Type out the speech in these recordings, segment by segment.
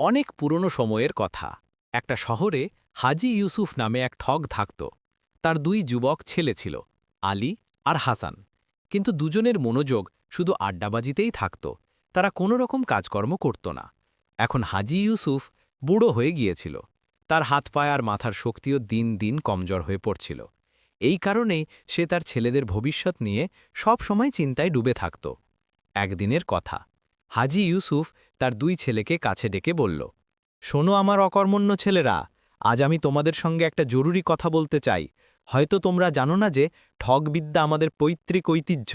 অনেক পুরনো সময়ের কথা। একটা শহরে হাজি ইউসুফ নামে এক ঠগ থাকত। তার দুই যুবক ছেলে ছিল, আলী আর হাসান। কিন্তু দুজনের মনোযোগ শুধু আড্ডাবাজিতেই থাকত। তারা কোনো রকম কাজকর্ম করত না। এখন হাজি ইউসুফ বুড়ো হয়ে গিয়েছিল। তার হাত পায়ে আর মাথার শক্তিও দিন দিন কমজোর হয়ে পড়ছিল। এই কারণেই সে তার ছেলেদের ভবিষ্যৎ নিয়ে সব সময় চিন্তায় ডুবে থাকত। একদিনের কথা হাজি ইউসুফ তার দুই ছেলেকে কাছে ডেকে বলল, শোনো আমার অকর্মণ্য ছেলেরা, আজ আমি তোমাদের সঙ্গে একটা জরুরি কথা বলতে চাই। হয়তো তোমরা জানো না যে ঠগবিদ্যা আমাদের পৈতৃক ঐতিহ্য।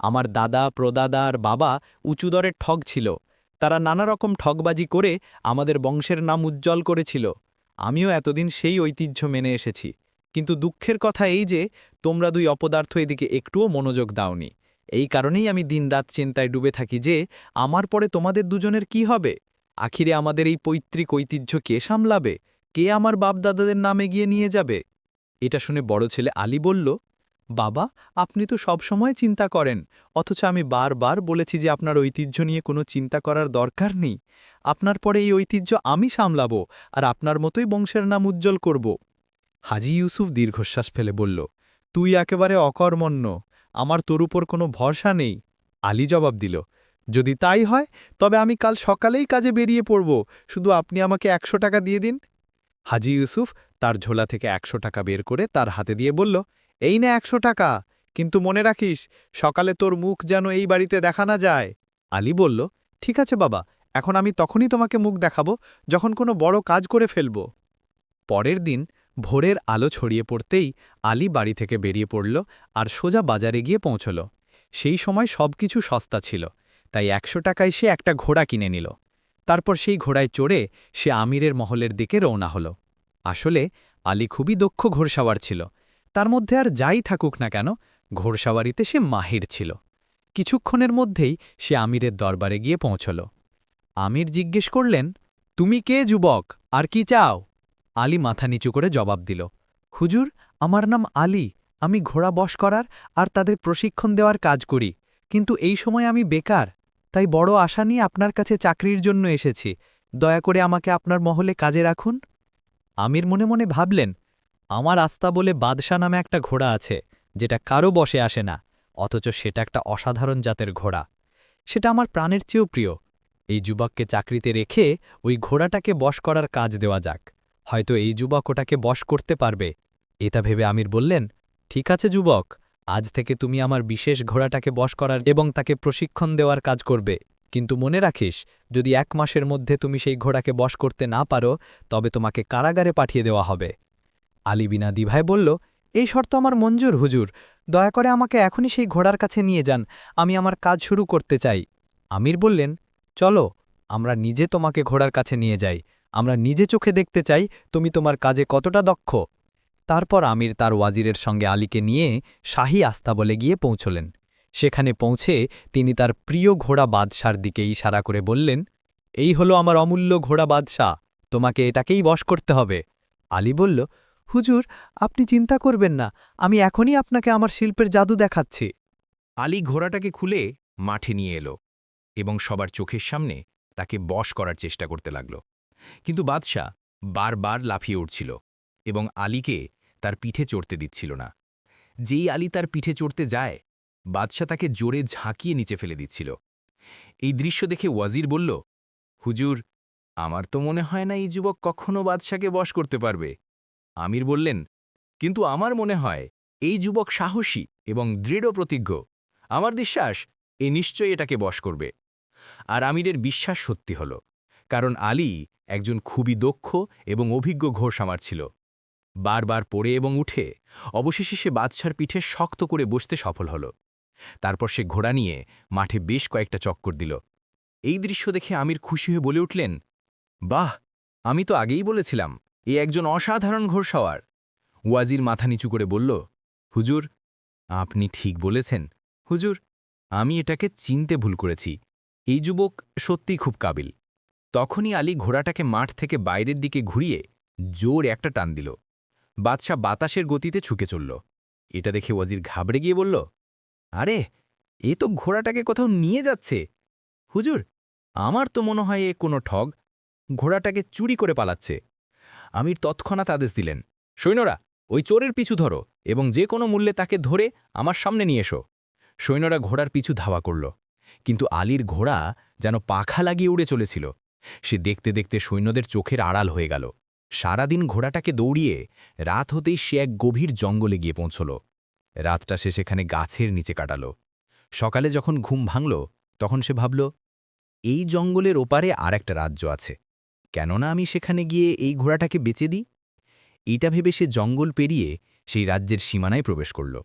আমার দাদা, প্রদাদা আর বাবা উঁচুদরের ঠগ ছিল। তারা নানা রকম ঠগবাজি করে আমাদের বংশের নাম উজ্জ্বল করেছিল। আমিও এতদিন সেই ঐতিহ্য মেনে এসেছি। কিন্তু দুঃখের কথা এই যে তোমরা দুই অপদার্থ এদিকে একটুও মনোযোগ দাওনি। এই কারণেই আমি দিনরাত চিন্তায় ডুবে থাকি যে, আমার পরে তোমাদের দুজনের কি হবে? আখিরে আমাদের এই পৈতৃক ঐতিহ্য কে সামলাবে? কে আমার বাপদাদাদের নামে গিয়ে নিয়ে যাবে? এটা শুনে বড় ছেলে আলী বলল, বাবা, আপনি তো সব সময় চিন্তা করেন, অথচ আমি বারবার বলেছি যে আপনার ঐতিহ্য নিয়ে কোনো চিন্তা করার দরকার নেই। আপনার পরে এই ঐতিহ্য আমি সামলাব আর আপনার মতোই বংশের নাম উজ্জ্বল করব। হাজি ইউসুফ দীর্ঘশ্বাস ফেলে বলল, তুই একেবারে অকর্মণ্য। আমার তোর উপর কোনো ভরসা নেই? আলী জবাব দিল, যদি তাই হয়, তবে আমি কাল সকালেই কাজে বেরিয়ে পড়ব, শুধু আপনি আমাকে একশো টাকা দিয়ে দিন। হাজি ইউসুফ তার ঝোলা থেকে একশো টাকা বের করে তার হাতে দিয়ে বলল, এই না একশো টাকা, কিন্তু মনে রাখিস, সকালে তোর মুখ যেন এই বাড়িতে দেখা না যায়। আলী বলল, ঠিক আছে বাবা, এখন আমি তখনই তোমাকে মুখ দেখাবো, যখন কোনো বড় কাজ করে ফেলব। পরের দিন ভোরের আলো ছড়িয়ে পড়তেই আলী বাড়ি থেকে বেরিয়ে পড়ল আর সোজা বাজারে গিয়ে পৌঁছল। সেই সময় সবকিছু সস্তা ছিল, তাই একশো টাকায় সে একটা ঘোড়া কিনে নিল। তারপর সেই ঘোড়ায় চড়ে সে আমিরের মহলের দিকে রওনা হল। আসলে আলী খুবই দক্ষ ঘোড়সাওয়ার ছিল। তার মধ্যে আর যাই থাকুক না কেন, ঘোড়সাওয়ারিতে সে মাহির ছিল। কিছুক্ষণের মধ্যেই সে আমিরের দরবারে গিয়ে পৌঁছল। আমির জিজ্ঞেস করলেন, তুমি কে, যুবক? আর কি চাও? আলী মাথা নিচু করে জবাব দিল, হুজুর, আমার নাম আলী, আমি ঘোড়া বশ করার আর তাদের প্রশিক্ষণ দেওয়ার কাজ করি, কিন্তু এই সময় আমি বেকার, তাই বড় আশা নিয়ে আপনার কাছে চাকরির জন্য এসেছি, দয়া করে আমাকে আপনার মহলে কাজে রাখুন। আমির মনে মনে ভাবলেন, আমার আস্তা বলে বাদশা নামে একটা ঘোড়া আছে, যেটা কারও বসে আসে না, অথচ সেটা একটা অসাধারণ জাতের ঘোড়া। সেটা আমার প্রাণের চেয়েও প্রিয়। এই যুবককে চাকরিতে রেখে ওই ঘোড়াটাকে বশ করার কাজ দেওয়া যাক। হয়তো এই যুবক ওটাকে বশ করতে পারবে। এটা ভেবে আমির বললেন, ঠিক আছে যুবক, আজ থেকে তুমি আমার বিশেষ ঘোড়াটাকে বশ করার এবং তাকে প্রশিক্ষণ দেওয়ার কাজ করবে। কিন্তু মনে রাখিস, যদি এক মাসের মধ্যে তুমি সেই ঘোড়াকে বশ করতে না পারো, তবে তোমাকে কারাগারে পাঠিয়ে দেওয়া হবে। আলী বিনা দিভাই বলল, এই শর্ত আমার মঞ্জুর, হুজুর। দয়া করে আমাকে এখনই সেই ঘোড়ার কাছে নিয়ে যান। আমি আমার কাজ শুরু করতে চাই। আমির বললেন, চলো, আমরা নিজে তোমাকে ঘোড়ার কাছে নিয়ে যাই। আমরা নিজে চোখে দেখতে চাই তুমি তোমার কাজে কতটা দক্ষ। তারপর আমির তার ওয়াজিরের সঙ্গে আলীকে নিয়ে শাহী আস্তাবলে গিয়ে পৌঁছলেন। সেখানে পৌঁছে তিনি তার প্রিয় ঘোড়া বাদশার দিকে ইশারা করে বললেন, এই হলো আমার অমূল্য ঘোড়া বাদশাহ, তোমাকে এটাকেই বশ করতে হবে। আলী বলল, হুজুর, আপনি চিন্তা করবেন না, আমি এখনই আপনাকে আমার শিল্পের জাদু দেখাচ্ছি। আলী ঘোড়াটাকে খুলে মাঠে নিয়ে এলো এবং সবার চোখের সামনে তাকে বশ করার চেষ্টা করতে লাগল। কিন্তু বাদশাহ বারবার লাফিয়ে উঠছিল এবং আলীকে তার পিঠে চড়তে দিচ্ছিল না। যেই আলী তার পিঠে চড়তে যায়, বাদশাহ তাকে জোরে ঝাঁকিয়ে নিচে ফেলে দিচ্ছিল। এই দৃশ্য দেখে ওয়াজির বলল, হুজুর, আমার তো মনে হয় না এই যুবক কখনো বাদশাকে বশ করতে পারবে। আমির বললেন, কিন্তু আমার মনে হয় এই যুবক সাহসী এবং দৃঢ় প্রতিজ্ঞ। আমার বিশ্বাস, এ নিশ্চয়ই এটাকে বশ করবে। আর আমিরের বিশ্বাস সত্যি হল। কারণ আলী একজন খুবই দক্ষ এবং অভিজ্ঞ ঘোষামার ছিল। বারবার পড়ে এবং উঠে, অবশেষে সে বাদশার পিঠে শক্ত করে বসতে সফল হল। তারপর সে ঘোড়া নিয়ে মাঠে বেশ কয়েকটা চক্কর দিল। এই দৃশ্য দেখে আমির খুশি হয়ে বলে উঠলেন, বাহ, আমি তো আগেই বলেছিলাম, এ একজন অসাধারণ ঘোড়সাওয়ার। ওয়াজির মাথা নিচু করে বলল, হুজুর, আপনি ঠিক বলেছেন। হুজুর, আমি এটাকে চিনতে ভুল করেছি। এই যুবক সত্যিই খুব কাবিল। তখনই আলী ঘোড়াটাকে মাঠ থেকে বাইরের দিকে ঘুরিয়ে জোর একটা টান দিল। বাদশাহ বাতাসের গতিতে ছুকে চলল। এটা দেখে ওয়াজির ঘাবড়ে গিয়ে বলল, আরে, এ তো ঘোড়াটাকে কোথাও নিয়ে যাচ্ছে। হুজুর, আমার তো মনে হয় এ কোনো ঠগ। ঘোড়াটাকে চুরি করে পালাচ্ছে। আমির তৎক্ষণাৎ আদেশ দিলেন, সৈন্যরা, ওই চোরের পিছু ধরো এবং যে কোনো মূল্যে তাকে ধরে আমার সামনে নিয়ে এসো। সৈন্যরা ঘোড়ার পিছু ধাওয়া করল। কিন্তু আলীর ঘোড়া যেন পাখা লাগিয়ে উড়ে চলেছিল। সে দেখতে দেখতে সৈন্যদের চোখের আড়াল হয়ে গেল। সারাদিন ঘোড়াটাকে দৌড়িয়ে রাত হতেই সে এক গভীর জঙ্গলে গিয়ে পৌঁছল। রাতটা সে সেখানে গাছের নিচে কাটাল। সকালে যখন ঘুম ভাঙল, তখন সে ভাবল, এই জঙ্গলের ওপারে আর একটা রাজ্য আছে। কেননা আমি সেখানে গিয়ে এই ঘোড়াটাকে বেচে দিই? এটা ভেবে সে জঙ্গল পেরিয়ে সেই রাজ্যের সীমানায় প্রবেশ করল।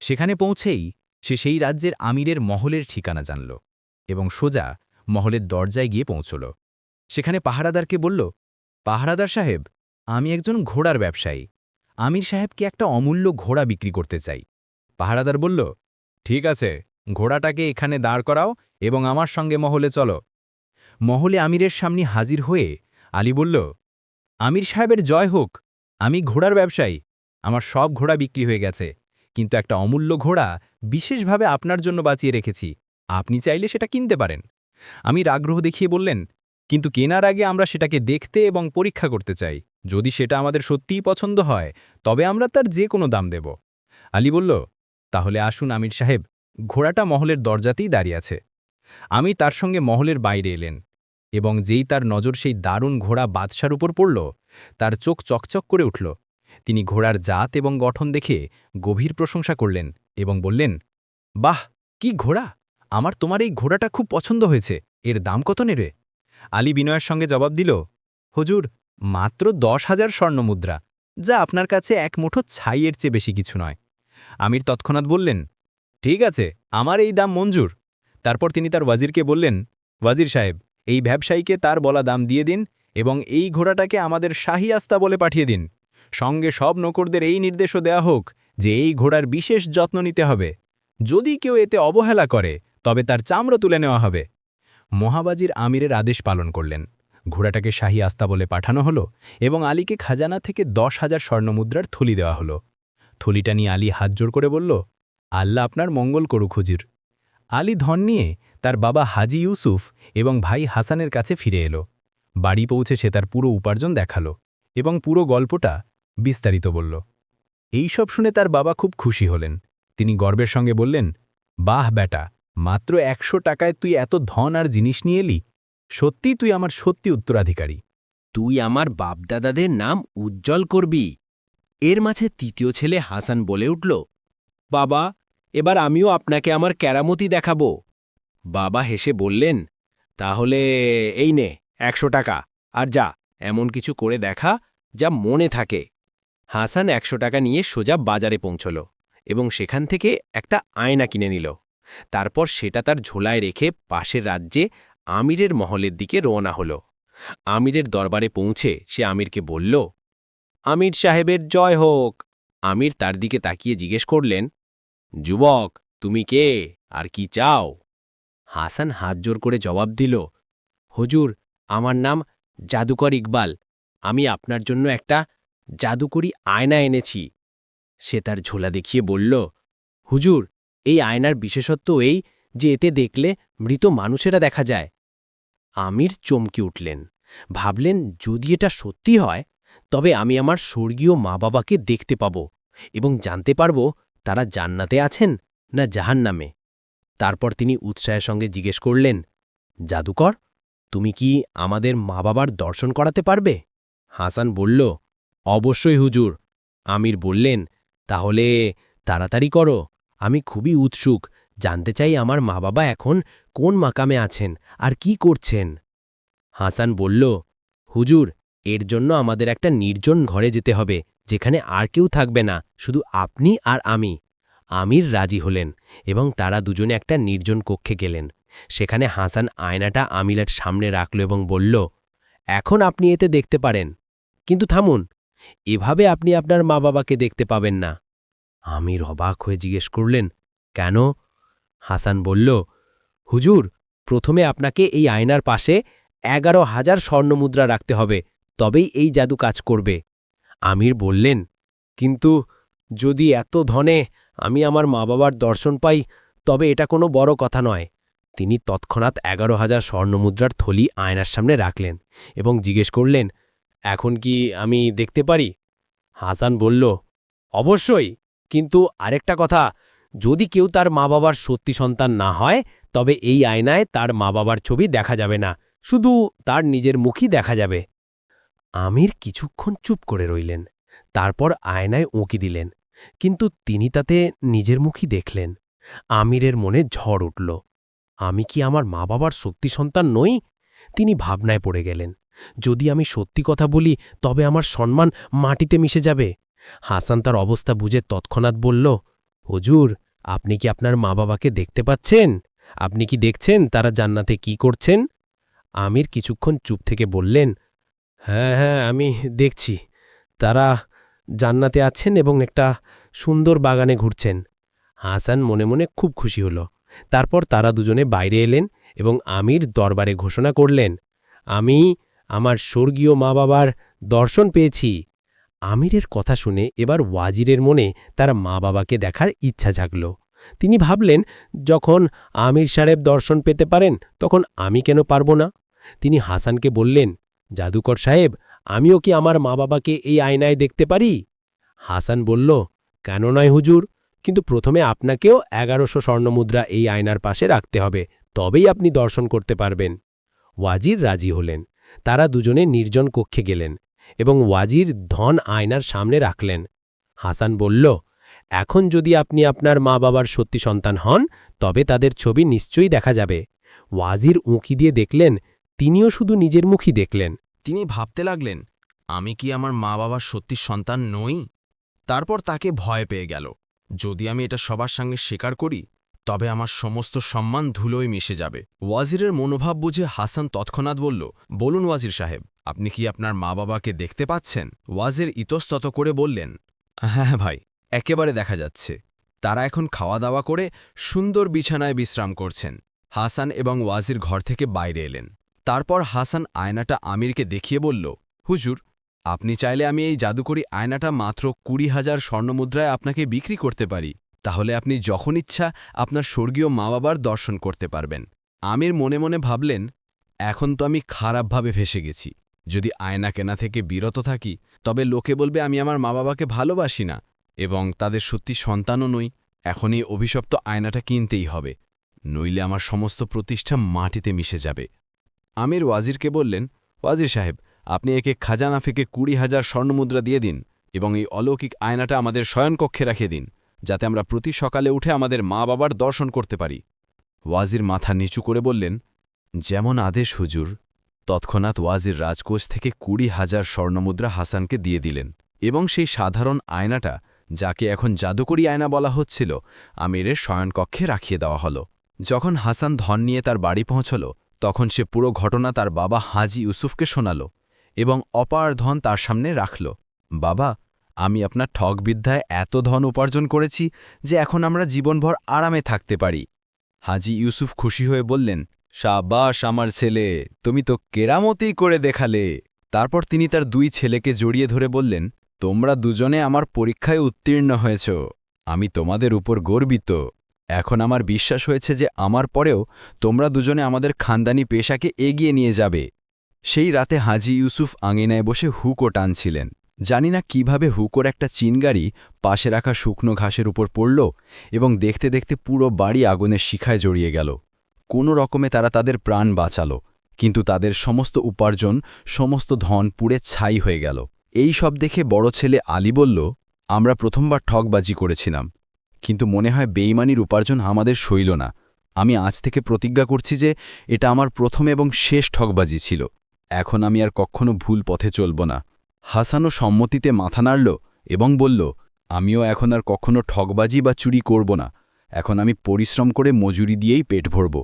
সেখানে পৌঁছেই সে সেই রাজ্যের আমিরের মহলের ঠিকানা জানল এবং সোজা মহলের দরজায় গিয়ে পৌঁছল। সেখানে পাহারাদারকে বলল, পাহারাদার সাহেব, আমি একজন ঘোড়ার ব্যবসায়ী। আমির সাহেবকে একটা অমূল্য ঘোড়া বিক্রি করতে চাই। পাহারাদার বলল, ঠিক আছে, ঘোড়াটাকে এখানে দাঁড় করাও এবং আমার সঙ্গে মহলে চলো। মহলে আমিরের সামনে হাজির হয়ে আলী বলল, আমির সাহেবের জয় হোক, আমি ঘোড়ার ব্যবসায়ী। আমার সব ঘোড়া বিক্রি হয়ে গেছে, কিন্তু একটা অমূল্য ঘোড়া বিশেষভাবে আপনার জন্য বাঁচিয়ে রেখেছি। আপনি চাইলে সেটা কিনতে পারেন। আমি আগ্রহ দেখিয়ে বললেন, কিন্তু কেনার আগে আমরা সেটাকে দেখতে এবং পরীক্ষা করতে চাই। যদি সেটা আমাদের সত্যিই পছন্দ হয়, তবে আমরা তার যে কোনো দাম দেব। আলী বলল, তাহলে আসুন আমির সাহেব, ঘোড়াটা মহলের দরজাতেই দাঁড়িয়ে আছে। আমি তার সঙ্গে মহলের বাইরে এলেন এবং যেই তার নজর সেই দারুণ ঘোড়া বাদশার উপর পড়ল, তার চোখ চকচক করে উঠল। তিনি ঘোড়ার জাত এবং গঠন দেখে গভীর প্রশংসা করলেন এবং বললেন, বাহ, কি ঘোড়া! আমার তোমার এই ঘোড়াটা খুব পছন্দ হয়েছে। এর দাম কত নেবে? আলী বিনয়ের সঙ্গে জবাব দিল, হুজুর, মাত্র দশ হাজার স্বর্ণমুদ্রা যা আপনার কাছে এক মুঠো ছাইয়ের চেয়ে বেশি কিছু নয়। আমির তৎক্ষণাৎ বললেন, ঠিক আছে, আমার এই দাম মঞ্জুর। তারপর তিনি তার ওয়াজিরকে বললেন, ওয়াজির সাহেব, এই ব্যবসায়ীকে তার বলা দাম দিয়ে দিন এবং এই ঘোড়াটাকে আমাদের শাহী আস্তা বলে পাঠিয়ে দিন। সঙ্গে সব নকরদের এই নির্দেশও দেয়া হোক যে এই ঘোড়ার বিশেষ যত্ন নিতে হবে। যদি কেউ এতে অবহেলা করে তবে তার চামড়া তুলে নেওয়া হবে। মহাবাজির আমিরের আদেশ পালন করলেন। ঘোড়াটাকে শাহী আস্তা বলে পাঠানো হলো এবং আলীকে খাজানা থেকে দশ হাজার স্বর্ণমুদ্রার থলি দেওয়া হলো। থলিটা নিয়ে আলী হাত জোর করে বলল, আল্লাহ আপনার মঙ্গল করুক হুজির। আলী ধন নিয়ে তার বাবা হাজি ইউসুফ এবং ভাই হাসানের কাছে ফিরে এলো। বাড়ি পৌঁছে সে তার পুরো উপার্জন দেখাল এবং পুরো গল্পটা বিস্তারিত বলল। এই সব শুনে তার বাবা খুব খুশি হলেন। তিনি গর্বের সঙ্গে বললেন, বাহ বেটা মাত্র একশো টাকায় তুই এত ধন আর জিনিস নিয়ে এলি? সত্যি তুই আমার সত্যি উত্তরাধিকারী। তুই আমার বাপদাদাদের নাম উজ্জ্বল করবি। এর মাঝে তৃতীয় ছেলে হাসান বলে উঠল, বাবা, এবার আমিও আপনাকে আমার ক্যারামতি দেখাব। বাবা হেসে বললেন, তাহলে এই নে, একশো টাকা, আর যা, এমন কিছু করে দেখা যা মনে থাকে। হাসান একশো টাকা নিয়ে সোজা বাজারে পৌঁছল এবং সেখান থেকে একটা আয়না কিনে নিল। তারপর সেটা তার ঝোলায় রেখে পাশের রাজ্যে আমিরের মহলের দিকে রওনা হল। আমিরের দরবারে পৌঁছে সে আমিরকে বলল, আমির সাহেবের জয় হোক। আমির তার দিকে তাকিয়ে জিজ্ঞেস করলেন, যুবক, তুমি কে? আর কি চাও? হাসান হাত জোর করে জবাব দিল, হুজুর, আমার নাম জাদুকর ইকবাল। আমি আপনার জন্য একটা জাদুকরি আয়না এনেছি। সে তার ঝোলা দেখিয়ে বলল, হুজুর এই আয়নার বিশেষত্ব এই যে এতে দেখলে মৃত মানুষেরা দেখা যায়। আমির চমকে উঠলেন, ভাবলেন যদি এটা সত্যি হয়, তবে আমি আমার স্বর্গীয় মা বাবাকে দেখতে পাব এবং জানতে পারব তারা জান্নাতে আছেন না জাহান্নামে। তারপর তিনি উৎসাহের সঙ্গে জিজ্ঞেস করলেন, জাদুকর, তুমি কি আমাদের মা বাবার দর্শন করাতে পারবে? হাসান বলল, অবশ্যই হুজুর। আমির বললেন, তাহলে তাড়াতাড়ি করো। আমি খুবই উৎসুক। জানতে চাই আমার মা বাবা এখন কোন মাকামে আছেন আর কি করছেন? হাসান বলল, হুজুর, এর জন্য আমাদের একটা নির্জন ঘরে যেতে হবে, যেখানে আর কেউ থাকবে না, শুধু আপনি আর আমি। আমির রাজি হলেন এবং তারা দুজনে একটা নির্জন কক্ষে গেলেন। সেখানে হাসান আয়নাটা আমিলার সামনে রাখল এবং বলল, এখন আপনি এতে দেখতে পারেন। কিন্তু থামুন, এভাবে আপনি আপনার মা বাবাকে দেখতে পাবেন না। আমির অবাক হয়ে জিজ্ঞেস করলেন, কেন? হাসান বলল, হুজুর, প্রথমে আপনাকে এই আয়নার পাশে এগারো হাজার স্বর্ণমুদ্রা রাখতে হবে, তবেই এই জাদু কাজ করবে। আমির বললেন, কিন্তু যদি এত ধনে আমি আমার মা বাবার দর্শন পাই, তবে এটা কোনো বড় কথা নয়। তিনি তৎক্ষণাৎ এগারো হাজার স্বর্ণমুদ্রার থলি আয়নার সামনে রাখলেন এবং জিজ্ঞেস করলেন, এখন কি আমি দেখতে পারি? হাসান বলল, অবশ্যই। কিন্তু আরেকটা কথা, যদি কেউ তার মা বাবার সত্যি সন্তান না হয়, তবে এই আয়নায় তার মা বাবার ছবি দেখা যাবে না, শুধু তার নিজের মুখই দেখা যাবে। আমির কিছুক্ষণ চুপ করে রইলেন, তারপর আয়নায় উঁকি দিলেন, কিন্তু তিনি তাতে নিজের মুখই দেখলেন। আমিরের মনে ঝড় উঠল, আমি কি আমার মা বাবার সত্যি সন্তান নই? তিনি ভাবনায় পড়ে গেলেন, যদি আমি সত্যি কথা বলি, তবে আমার সম্মান মাটিতে মিশে যাবে। হাসান তার অবস্থা বুঝে তৎক্ষণাৎ বলল, হুজুর, আপনি কি আপনার মা বাবাকে দেখতে পাচ্ছেন? আপনি কি দেখছেন তারা জান্নাতে কি করছেন? আমির কিছুক্ষণ চুপ থেকে বললেন হ্যাঁ হ্যাঁ আমি দেখছি। তারা জান্নাতে আছেন এবং একটা সুন্দর বাগানে ঘুরছেন। হাসান মনে মনে খুব খুশি হল। তারপর তারা দুজনে বাইরে এলেন এবং আমির দরবারে ঘোষণা করলেন, আমি আমার স্বর্গীয় মা বাবার দর্শন পেয়েছি। আমিরের কথা শুনে এবার ওয়াজিরের মনে তার মা বাবাকে দেখার ইচ্ছা জাগল। তিনি ভাবলেন, যখন আমির সাহেব দর্শন পেতে পারেন, তখন আমি কেন পারব না? তিনি হাসানকে বললেন, জাদুকর সাহেব, আমিও কি আমার মা বাবাকে এই আয়নায় দেখতে পারি? হাসান বলল, কেন নয় হুজুর, কিন্তু প্রথমে আপনাকেও এগারোশো স্বর্ণমুদ্রা এই আয়নার পাশে রাখতে হবে, তবেই আপনি দর্শন করতে পারবেন। ওয়াজির রাজি হলেন। তারা দুজনে নির্জন কক্ষে গেলেন। এবং ওয়াজির ধন আয়নার সামনে রাখলেন। হাসান বলল, এখন যদি আপনি আপনার মা বাবার সত্যি সন্তান হন, তবে তাদের ছবি নিশ্চয়ই দেখা যাবে। ওয়াজির উঁকি দিয়ে দেখলেন, তিনিও শুধু নিজের মুখই দেখলেন। তিনি ভাবতে লাগলেন, আমি কি আমার মা বাবার সত্যি সন্তান নই? তারপর তাকে ভয় পেয়ে গেল, যদি আমি এটা সবার সঙ্গে স্বীকার করি, তবে আমার সমস্ত সম্মান ধুলোয় মিশে যাবে। ওয়াজিরের মনোভাব বুঝে হাসান তৎক্ষণাৎ বলল, বলুন ওয়াজির সাহেব। আপনি কি আপনার মা বাবাকে দেখতে পাচ্ছেন? ওয়াজির ইতস্তত করে বললেন হ্যাঁ হ্যাঁ ভাই, একেবারে দেখা যাচ্ছে। তারা এখন খাওয়া দাওয়া করে সুন্দর বিছানায় বিশ্রাম করছেন। হাসান এবং ওয়াজির ঘর থেকে বাইরে এলেন। তারপর হাসান আয়নাটা আমিরকে দেখিয়ে বলল, হুজুর, আপনি চাইলে আমি এই জাদুকরি আয়নাটা মাত্র কুড়ি হাজার স্বর্ণমুদ্রায় আপনাকে বিক্রি করতে পারি। তাহলে আপনি যখন ইচ্ছা আপনার স্বর্গীয় মা বাবার দর্শন করতে পারবেন। আমির মনে মনে ভাবলেন, এখন তো আমি খারাপভাবে ভেসে গেছি। যদি আয়না কেনা থেকে বিরত থাকি, তবে লোকে বলবে, আমি আমার মা বাবাকে ভালোবাসি না। এবং তাদের সত্যি সন্তানও নই। এখন এই অভিশপ্ত আয়নাটা কিনতেই হবে, নইলে আমার সমস্ত প্রতিষ্ঠা মাটিতে মিশে যাবে। আমির ওয়াজিরকে বললেন, ওয়াজির সাহেব, আপনি একে খাজানা থেকে কুড়ি হাজার স্বর্ণমুদ্রা দিয়ে দিন এবং এই অলৌকিক আয়নাটা আমাদের শয়নকক্ষে রাখিয়ে দিন, যাতে আমরা প্রতি সকালে উঠে আমাদের মা বাবার দর্শন করতে পারি। ওয়াজির মাথা নিচু করে বললেন, যেমন আদেশ, হুজুর তৎক্ষণাৎ ওয়াজির রাজকোষ থেকে কুড়ি হাজার স্বর্ণমুদ্রা হাসানকে দিয়ে দিলেন এবং সেই সাধারণ আয়নাটা, যাকে এখন জাদুকরি আয়না বলা হচ্ছিল, আমিরের শয়নকক্ষে রাখিয়ে দেওয়া হল। যখন হাসান ধন নিয়ে তার বাড়ি পৌঁছল, তখন সে পুরো ঘটনা তার বাবা হাজি ইউসুফকে শোনাল এবং অপার ধন তার সামনে রাখল। বাবা, আমি আপনার ঠগবিদ্যায় এত ধন উপার্জন করেছি যে এখন আমরা জীবনভর আরামে থাকতে পারি। হাজি ইউসুফ খুশি হয়ে বললেন সাবাস আমার ছেলে, তুমি তো কেরামতেই করে দেখালে। তারপর তিনি তার দুই ছেলেকে জড়িয়ে ধরে বললেন, তোমরা দুজনে আমার পরীক্ষায় উত্তীর্ণ হয়েছ। আমি তোমাদের উপর গর্বিত। এখন আমার বিশ্বাস হয়েছে যে আমার পরেও তোমরা দুজনে আমাদের খানদানি পেশাকে এগিয়ে নিয়ে যাবে। সেই রাতে হাজি ইউসুফ আঙিনায় বসে হুকো টানছিলেন। জানি না কীভাবে হুকোর একটা চিনগাড়ি পাশে রাখা শুকনো ঘাসের উপর পড়ল এবং দেখতে দেখতে পুরো বাড়ি আগুনের শিখায় জড়িয়ে গেল। কোনো রকমে তারা তাদের প্রাণ বাঁচাল, কিন্তু তাদের সমস্ত উপার্জন, সমস্ত ধন পুড়ে ছাই হয়ে গেল। এই সব দেখে বড় ছেলে আলী বলল, আমরা প্রথমবার ঠকবাজি করেছিলাম, কিন্তু মনে হয় বেইমানির উপার্জন আমাদের সইল না। আমি আজ থেকে প্রতিজ্ঞা করছি যে এটা আমার প্রথম এবং শেষ ঠকবাজি ছিল। এখন আমি আর কখনো ভুল পথে চলব না। হাসানও সম্মতিতে মাথা নাড়ল এবং বলল, আমিও এখন আর কখনো ঠকবাজি বা চুরি করব না। এখন আমি পরিশ্রম করে মজুরি দিয়েই পেট ভরব।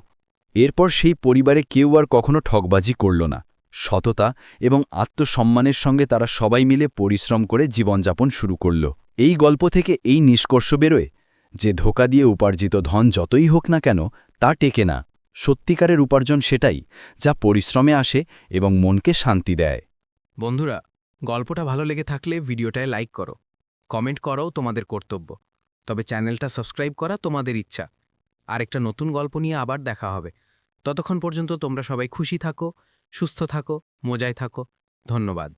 এরপর সেই পরিবারে কেউ আর কখনো ঠকবাজি করল না। সততা এবং আত্মসম্মানের সঙ্গে তারা সবাই মিলে পরিশ্রম করে জীবনযাপন শুরু করল। এই গল্প থেকে এই নিষ্কর্ষ বেরোয় যে ধোকা দিয়ে উপার্জিত ধন যতই হোক না কেন, তা টেকে না। সত্যিকারের উপার্জন সেটাই যা পরিশ্রমে আসে এবং মনকে শান্তি দেয়। বন্ধুরা, গল্পটা ভালো লেগে থাকলে ভিডিওটায় লাইক করো, কমেন্ট করাও তোমাদের কর্তব্য। তবে চ্যানেলটা সাবস্ক্রাইব করা তোমাদের ইচ্ছা। আরেকটা নতুন গল্প নিয়ে আবার দেখা হবে। ততক্ষণ পর্যন্ত তোমরা সবাই খুশি থাকো সুস্থ থাকো মজায় থাকো। ধন্যবাদ।